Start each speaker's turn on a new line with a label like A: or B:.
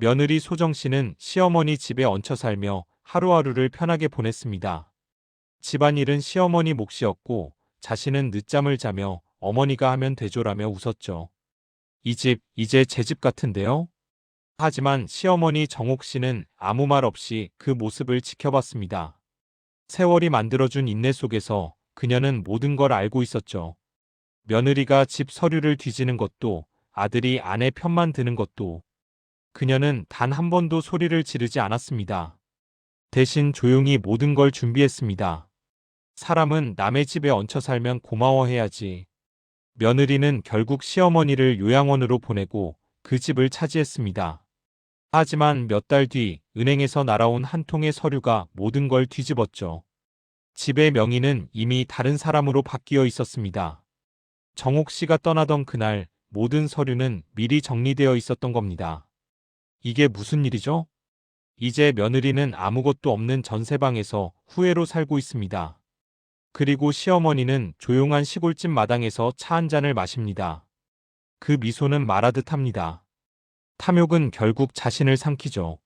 A: 며느리 소정 씨는 시어머니 집에 얹혀 살며 하루하루를 편하게 보냈습니다. 집안일은 시어머니 몫이었고 자신은 늦잠을 자며 어머니가 하면 되조라며 웃었죠. 이 집 이제 제 집 같은데요? 하지만 시어머니 정옥 씨는 아무 말 없이 그 모습을 지켜봤습니다. 세월이 만들어준 인내 속에서 그녀는 모든 걸 알고 있었죠. 며느리가 집 서류를 뒤지는 것도 아들이 아내 편만 드는 것도 그녀는 단 한 번도 소리를 지르지 않았습니다. 대신 조용히 모든 걸 준비했습니다. 사람은 남의 집에 얹혀 살면 고마워해야지. 며느리는 결국 시어머니를 요양원으로 보내고 그 집을 차지했습니다. 하지만 몇 달 뒤 은행에서 날아온 한 통의 서류가 모든 걸 뒤집었죠. 집의 명의는 이미 다른 사람으로 바뀌어 있었습니다. 정옥 씨가 떠나던 그날 모든 서류는 미리 정리되어 있었던 겁니다. 이게 무슨 일이죠? 이제 며느리는 아무것도 없는 전세방에서 후회로 살고 있습니다. 그리고 시어머니는 조용한 시골집 마당에서 차 한 잔을 마십니다. 그 미소는 말하듯 합니다. 탐욕은 결국 자신을 삼키죠.